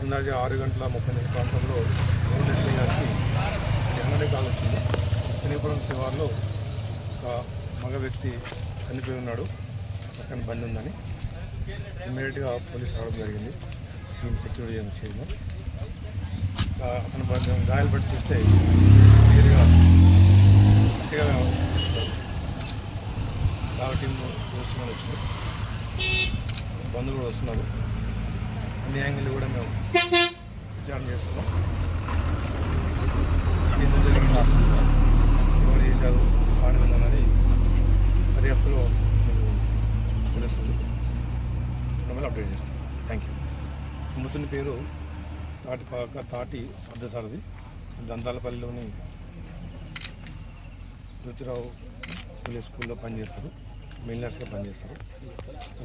అందాజే ఆరు గంటల ముప్పై నిమిషాల ప్రాంతంలో రోడ్డు గారికి వెంటనే కాల్ వచ్చింది. శనిపురం శివార్లో ఒక మగ వ్యక్తి చనిపోయి ఉన్నాడు. పక్కన బండి ఉందని. ఇమ్మీడియట్గా పోలీసు రావడం జరిగింది. సీన్ సెక్యూరిటీ చేయడం అతను కొంచెం గాయాలు పట్టి చూస్తే క్లియర్గా గట్టిగా కాబట్టి పోస్ట్ వచ్చింది. బంధువులు కూడా వస్తున్నారు. అన్ని యాంగిల్ కూడా మేము విచారణ చేస్తున్నాం. ఇది ఎందుకు జరిగింది? ఎవరు చేశారు? ఆడవిందన్నది దర్యాప్తులో మీకు తెలుస్తుంది. మిమ్మల్ని అప్డేట్ చేస్తాం. థ్యాంక్ యూ మృతుని పేరు తాటి పాక తాటి అద్దసారది దంతాలపల్లిలోని జ్యోతిరావు పులి స్కూల్లో పనిచేస్తారు. మెయిన్ నర్స్గా పనిచేస్తారు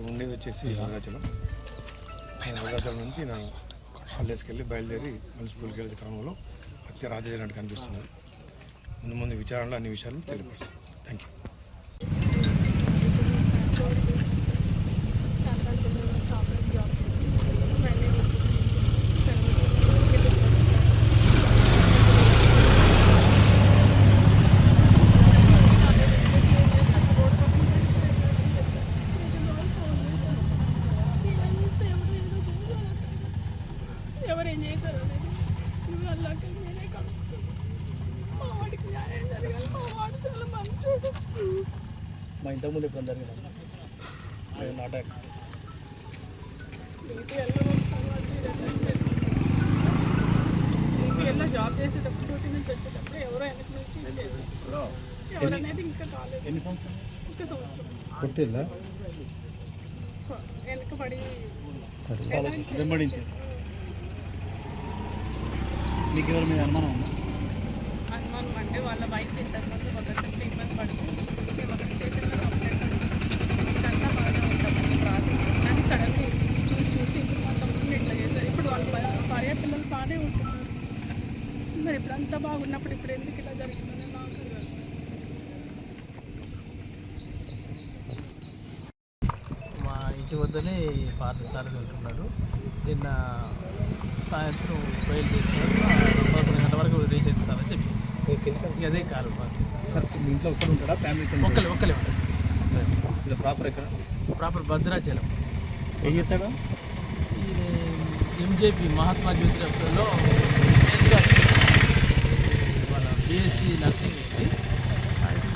ఉండేది వచ్చేసి భద్రాచలం భద్రాచలం నుంచి నేను హాలిడేస్కి వెళ్ళి బయలుదేరి మళ్ళీ స్కూల్కి వెళ్ళే క్రమంలో హత్య రాజేసినట్టు కనిపిస్తున్నది ముందు ముందు విచారణలో అన్ని విషయాలు తెలియపరుస్తాను. థ్యాంక్ యూ ఎవరేం చేశారు అనేది నువ్వు అల్లాక నేనే కాదు మా వాడికి న్యాయం జరగాలి మా వాడు చాలా మంచోడు మా ఇంతకుముందు ఎప్పుడు జరిగింది? నాటక జాబ్ చేసేటప్పుడు డ్యూటీ నుంచి వచ్చేటప్పుడు ఎవరో వెనక నుంచి ఎవరనేది ఇంకా కాలేదు. ఎన్ని సంవత్సరాలు? ఇంకా సంవత్సరం. కొట్టిల్లా వెనక పడి వెంబడించి మీకు ఎవరి మీద అనుమానం ఉందా? అంటే వాళ్ళ వైఫ్ ఇంతకుముందు మొదటి ఇబ్బంది పడుతుంది. మేము అక్కడ స్టేషన్లో కంప్లైంట్ ఇదంతా బాగానే ఉంటాం రాదు కానీ సడన్లీ చూసి చూసి ఇప్పుడు మా తమ్ముడిని ఇట్లా చేశారు. ఇప్పుడు వాళ్ళ భా- భార్య పిల్లలు బాగానే ఉంటున్నారు. మరి ఇప్పుడు అంతా బాగున్నప్పుడు ఇప్పుడు ఎందుకు ఇలా జరిగిందని నాకు మా ఇంటి వద్దనే పాత సారథి ఉంటున్నాడు నిన్న సాయంత్రం బయలుదేరినాడు పదకొండు గంటల వరకు రీచ్ అవుతామని చెప్పి అదే కారు మాకు. సార్ మీ ఇంట్లో ఒక్కరు ఉంటాడా ఫ్యామిలీ ఒక్కలే ఒక్కలే ఉంటారు. ప్రాపర్ ఎక్కడ? ప్రాపర్ భద్రాచలం. ఏం చేస్తాడా? ఇది ఎంజేపీ మహాత్మా జ్యోతిరావులో మన బీఎస్సీ నర్సింగ్ అయితే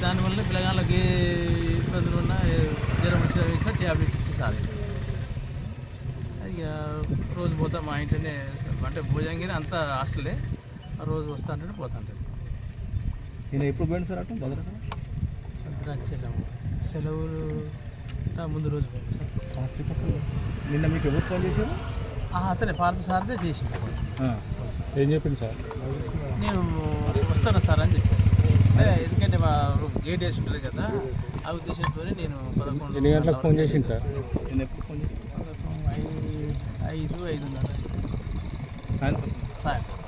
దానివల్ల పిల్లగాళ్ళకి ఏ ఇబ్బందులు ఉన్నా జ్వరం వచ్చిన ఇంకా ట్యాబ్లెట్ ఇచ్చి చాలేదు ఇక రోజు పోతా మా ఇంట్లోనే అంటే భోజనంగిరి అంతా హాస్టలే. ఆ రోజు వస్తా అంటే పోతా నేను ఎప్పుడు పోయాను సార్ అటు? భద్రాచలం? భద్రాచలం. సెలవులు ముందు రోజు పోయింది సార్. పార్టీ పక్కన. నిన్న మీకు ఎవరు ఫోన్ చేశారు? అతనే పార్థ సార్దే చేసింది. ఏం చెప్పింది సార్? నేను వస్తాను సార్? అని చెప్పాను. ఎందుకంటే మా గేట్ వేసి ఉంటుంది కదా ఆ ఉద్దేశంతో నేను పదకొండు ఎన్ని గంటలకు ఫోన్ చేసింది సార్? నేను ఎప్పుడు ఫోన్ ఐదు ఐదు ఐదున్నర. సాయంత్రం? సాయంత్రం.